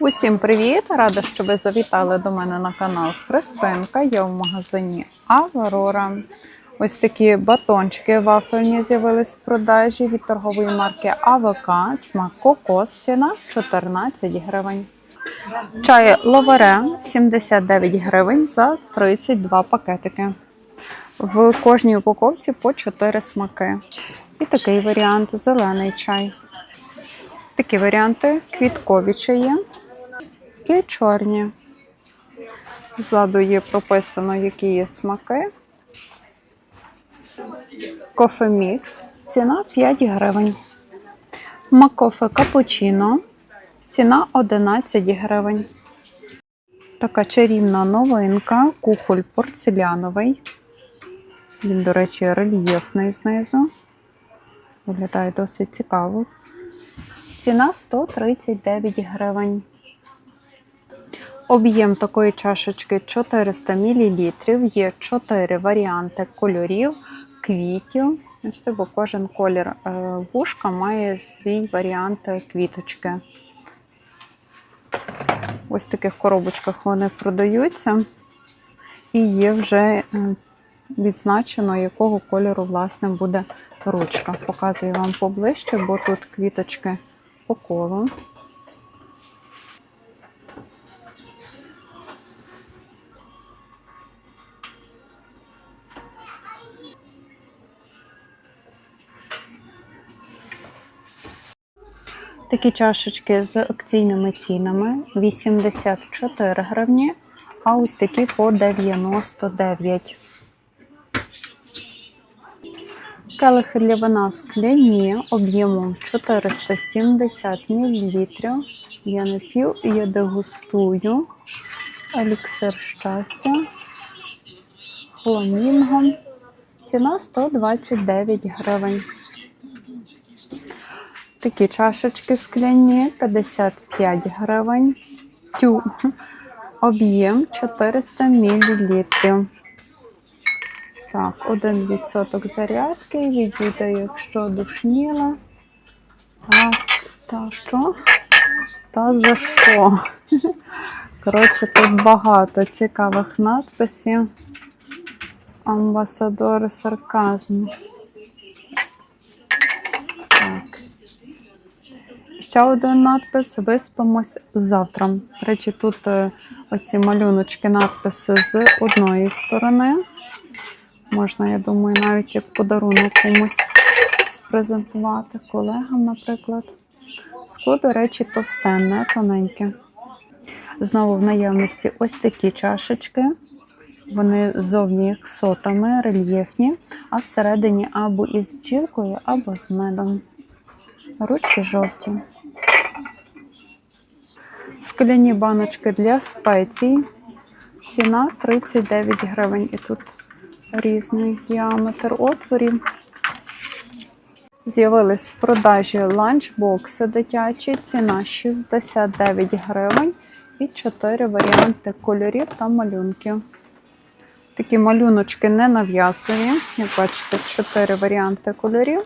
Усім привіт! Рада, що ви завітали до мене на канал Христинка. Я в магазині Аврора. Ось такі батончики вафельні з'явились в продажі від торгової марки АВК. Смак кокос. Ціна 14 гривень. Чай ловере 79 гривень за 32 пакетики. В кожній упаковці по 4 смаки. І такий варіант зелений чай. Такі варіанти квіткові чаї і чорні. Ззаду є прописано, які є смаки. Кофемікс. Ціна 5 гривень. Макофе капучино. Ціна 11 гривень. Така чарівна новинка. Кухоль порцеляновий. Він, до речі, рельєфний знизу. Виглядає досить цікаво. Ціна 139 гривень. Об'єм такої чашечки 400 мл. Є 4 варіанти кольорів, квітів. Бачите, бо кожен колір е, вушка має свій варіант квіточки. Ось таких коробочках вони продаються. І є вже е, відзначено, якого кольору власне буде ручка. Показую вам поближче, бо тут квіточки по колу. Такі чашечки з акційними цінами 84 гривні, а ось такі по 99. Келихи для вина скляні об'ємом 470 мл. Я не п'ю, я дегустую. Еліксир щастя. Фламінго. Ціна 129 гривень. Такі чашечки скляні 55 гривень. Тю. Об'єм 400 мл. Так, 1% зарядки. Відійде, якщо душніла. А, та що? Та за що? Коротше, тут багато цікавих надписів. Амбасадор сарказму. Ще один надпис Виспимось завтра. До речі, тут е, оці малюночки, надписи з одної сторони. Можна, я думаю, навіть як подарунок комусь спрезентувати колегам, наприклад. Скло, до речі, товсте, не тоненьке. Знову в наявності ось такі чашечки. Вони ззовні як сотами, рельєфні, а всередині або із бджілкою, або з медом. Ручки жовті. Скляні баночки для спецій. Ціна 39 гривень. І тут різний діаметр отворів. З'явились в продажі ланчбокси дитячі. Ціна 69 гривень і 4 варіанти кольорів та малюнків. Такі малюночки не нав'язливі. Як бачите, 4 варіанти кольорів.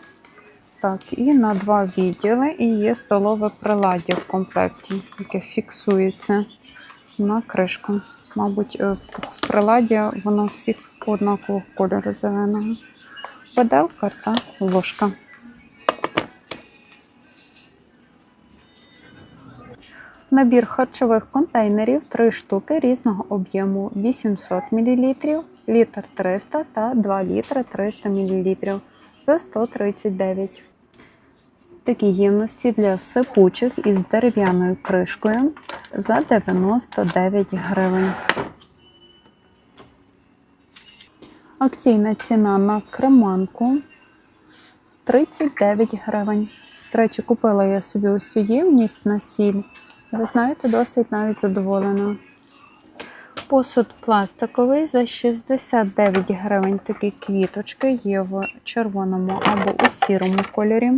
Так, і на два відділи, і є столове приладдя в комплекті, яке фіксується на кришку. Мабуть, е, приладдя воно всіх однакового кольору зеленого. Виделка та ложка. Набір харчових контейнерів 3 штуки різного об'єму 800 мл, літр 300 та 2 літри 300 мл за 139. Такі ємності для сипучих із дерев'яною кришкою за 99 гривень. Акційна ціна на креманку 39 гривень. До речі, купила я собі ось цю ємність на сіль. Ви знаєте, досить навіть задоволена. Посуд пластиковий за 69 гривень. Такі квіточки є в червоному або у сірому кольорі.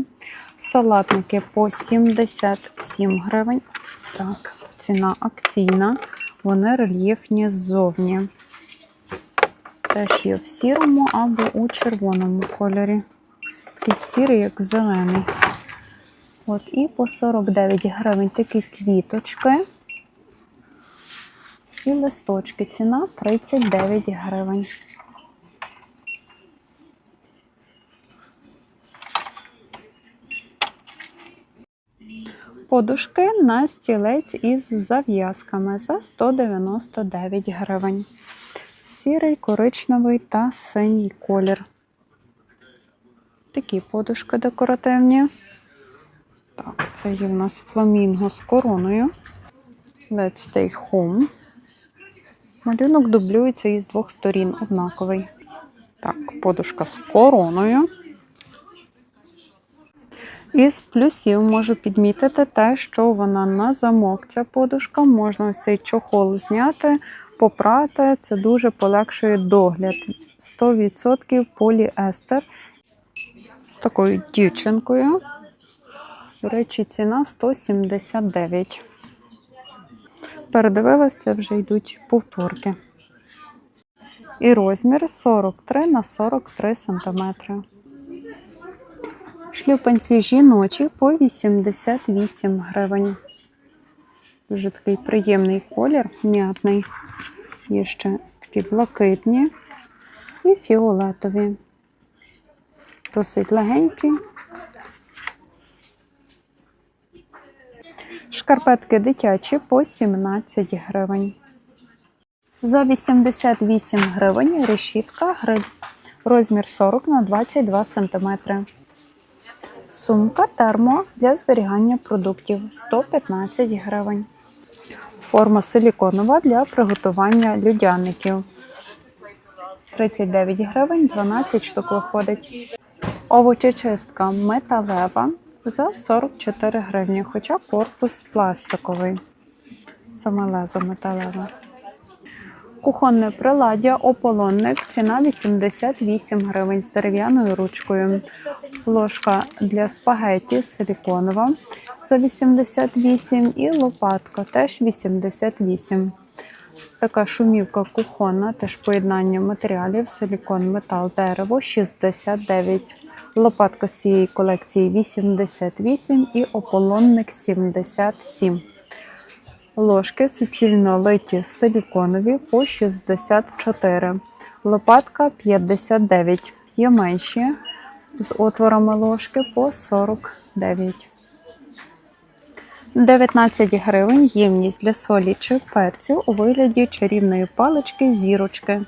Салатники по 77 гривень. Так, ціна акційна. Вони рельєфні ззовні. Теж є в сірому або у червоному кольорі. Такий сірий, як зелений. От, і по 49 гривень такі квіточки. І листочки. Ціна 39 гривень. Подушки на стілець із зав'язками за 199 гривень. Сірий, коричневий та синій колір. Такі подушки декоративні. Так, це є в нас фламінго з короною. Let's stay home. Малюнок дублюється із двох сторін однаковий. Так, подушка з короною. Із плюсів можу підмітити те, що вона на замок. Ця подушка, можна ось цей чохол зняти, попрати. Це дуже полегшує догляд. 100% поліестер з такою дівчинкою. До речі, ціна 179. Передивилась, це вже йдуть повторки. І розмір 43 на 43 см. Шлюпанці жіночі по 88 гривень. Дуже такий приємний колір, м'ятний. Є ще такі блакитні і фіолетові. Досить легенькі. Шкарпетки дитячі по 17 гривень. За 88 гривень решітка гриль. Розмір 40 на 22 см. Сумка термо для зберігання продуктів 115 гривень. Форма силіконова для приготування людяників. 39 гривень, 12 штук виходить. Овочечистка металева за 44 гривні, хоча корпус пластиковий. Саме лезо металеве. Кухонне приладдя ополонник. Ціна 88 гривень з дерев'яною ручкою. Ложка для спагетті силіконова за 88 і лопатка теж 88. Така шумівка кухонна, теж поєднання матеріалів, силікон, метал, дерево 69. Лопатка з цієї колекції 88 і ополонник 77. Ложки суцільно литі силіконові по 64. Лопатка 59. Є менші з отворами ложки по 49. 19 гривень ємність для солі чи перцю у вигляді чарівної палички зірочки.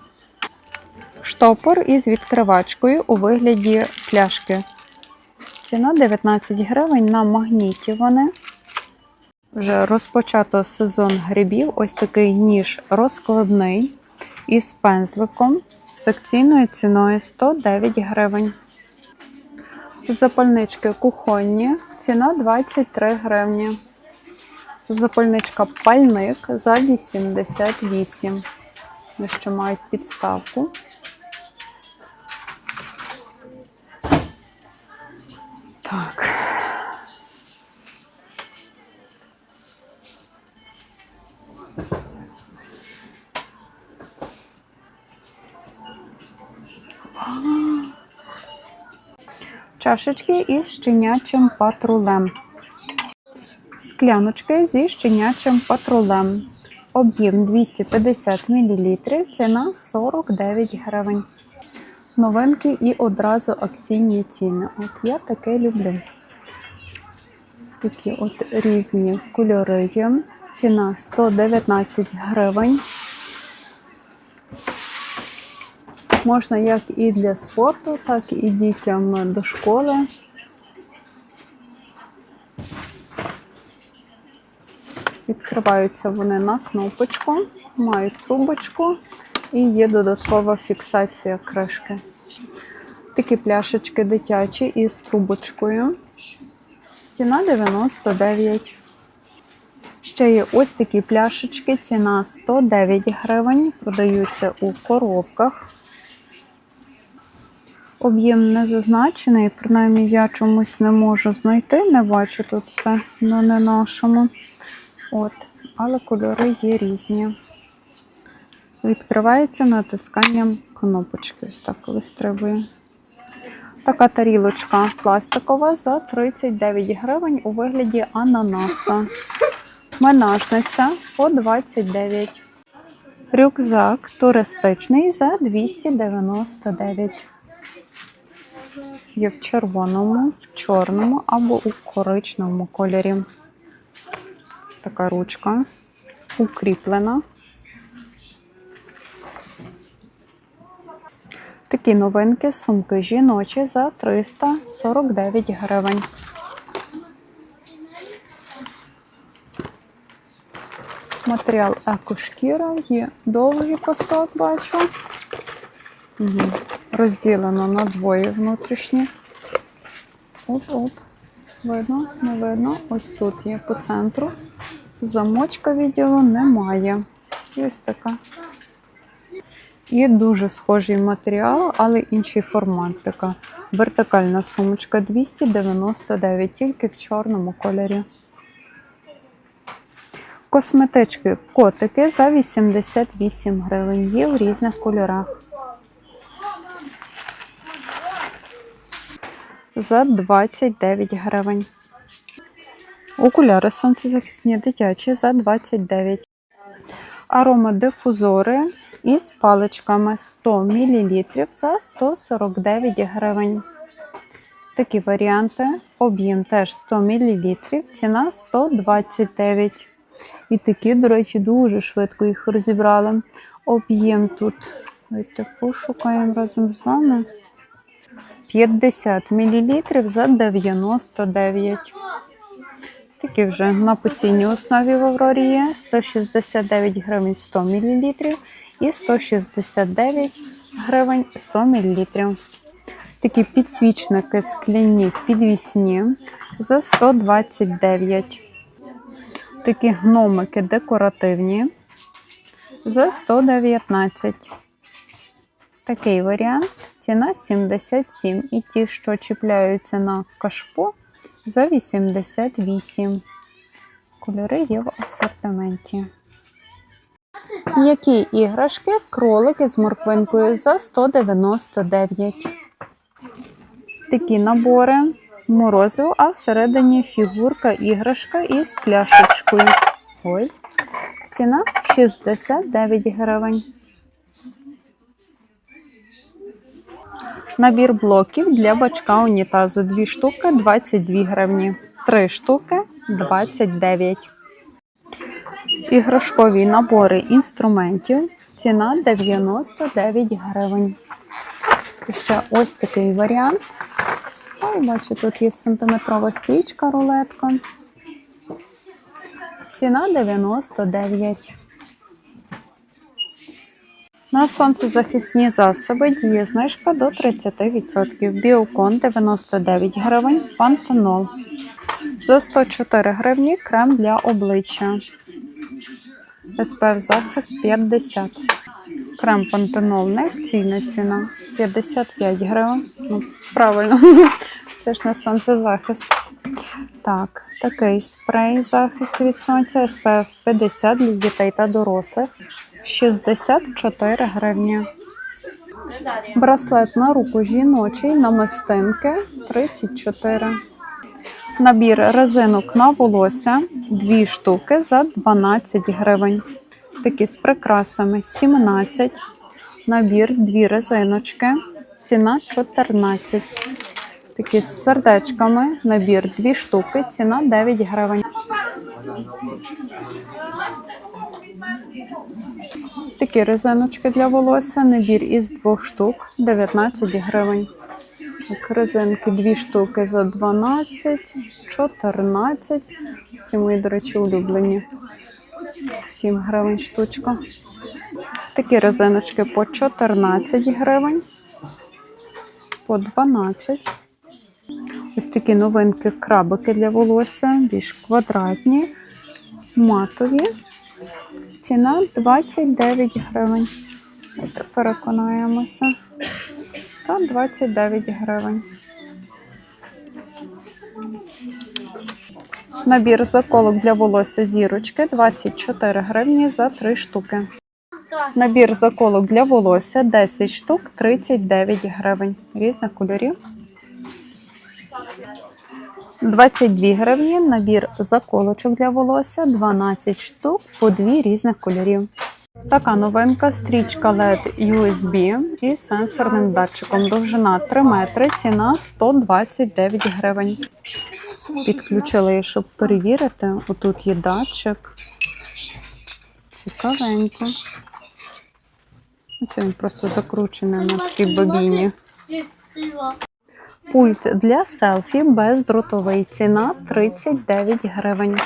Штопор із відкривачкою у вигляді пляшки. Ціна 19 гривень на магніті вони. Вже розпочато сезон грибів. Ось такий ніж розкладний із пензликом з акційною ціною 109 гривень. Запальнички кухонні, ціна 23 гривні. Запальничка пальник за 88. Вони ще мають підставку. Так. Чашечки із щенячим патрулем. Скляночки зі щенячим патрулем. Об'єм 250 мл, ціна 49 гривень. Новинки і одразу акційні ціни. От я таке люблю. Такі от різні кольори є. Ціна 119 гривень. Можна як і для спорту, так і дітям до школи. Відкриваються вони на кнопочку, мають трубочку і є додаткова фіксація кришки. Такі пляшечки дитячі із трубочкою. Ціна 99. Ще є ось такі пляшечки, ціна 109 гривень, продаються у коробках. Об'єм не зазначений, принаймні я чомусь не можу знайти, не бачу тут все на не нашому. От, але кольори є різні. Відкривається натисканням кнопочки. Ось так вистрибує. Така тарілочка пластикова за 39 гривень у вигляді ананаса. Менажниця по 29. Рюкзак туристичний за 299. Є в червоному, в чорному або у коричневому кольорі. Така ручка укріплена. Такі новинки, сумки жіночі за 349 гривень. Матеріал екошкіра, є довгий пасок, бачу. Угу. Розділено на двоє внутрішні. Оп-оп. Видно, не видно. Ось тут є по центру. Замочка відділу немає. Ось така. І дуже схожий матеріал, але інший формат. Така вертикальна сумочка 299, тільки в чорному кольорі. Косметички котики за 88 гривень. Є в різних кольорах. За 29 гривень. Окуляри сонцезахисні дитячі за 29. Аромадифузори із паличками 100 мл за 149 гривень. Такі варіанти. Об'єм теж 100 мл, ціна 129. І такі, до речі, дуже швидко їх розібрали. Об'єм тут, давайте пошукаємо разом з вами. 50 мл за 99. Такі вже на постійній основі в Аврорі є 169 гривень 100 мл і 169 гривень 100 мл. Такі підсвічники скляні підвісні за 129. Такі гномики декоративні за 119. Такий варіант. Ціна 77. І ті, що чіпляються на кашпо, за 88. Кольори є в асортименті. М'які іграшки, кролики з морквинкою за 199. Такі набори морозиво, а всередині фігурка іграшка із пляшечкою. Ой. Ціна 69 гривень. Набір блоків для бачка унітазу. Дві штуки 22 гривні. Три штуки 29. Іграшкові набори інструментів. Ціна 99 гривень. І ще ось такий варіант. Ой, бачу, тут є сантиметрова стрічка, рулетка. Ціна 99. На сонцезахисні засоби діє знижка до 30%. Біокон 99 гривень, пантенол. За 104 гривні крем для обличчя. SPF захист 50. Крем пантенол не ціна 55 гривень. Ну, правильно, це ж не сонцезахист. Так, такий спрей захист від сонця SPF 50 для дітей та дорослих 64 гривні. Браслет на руку жіночий, намистинки 34. Набір резинок на волосся 2 штуки за 12 гривень. Такі з прикрасами 17. Набір 2 резиночки. Ціна 14. Такі з сердечками. Набір 2 штуки. Ціна 9 гривень. Такі резиночки для волосся. Набір із двох штук 19 гривень. Так, резинки дві штуки за 12, 14. Ці мої, до речі, улюблені. 7 гривень штучка. Такі резиночки по 14 гривень, по 12. Ось такі новинки крабики для волосся, більш квадратні, матові. Ціна 29 гривень. Переконаємося. Та 29 гривень. Набір заколок для волосся зірочки 24 гривні за 3 штуки. Набір заколок для волосся 10 штук 39 гривень. Різних кольорів. 22 гривні. Набір заколочок для волосся 12 штук по 2 різних кольорів. Така новинка стрічка LED USB із сенсорним датчиком. Довжина 3 метри, ціна 129 гривень. Підключили її, щоб перевірити. Отут є датчик. Цікавенько. Це він просто закручений на такій бобіні. Пульт для селфі бездротовий. Ціна 39 гривень.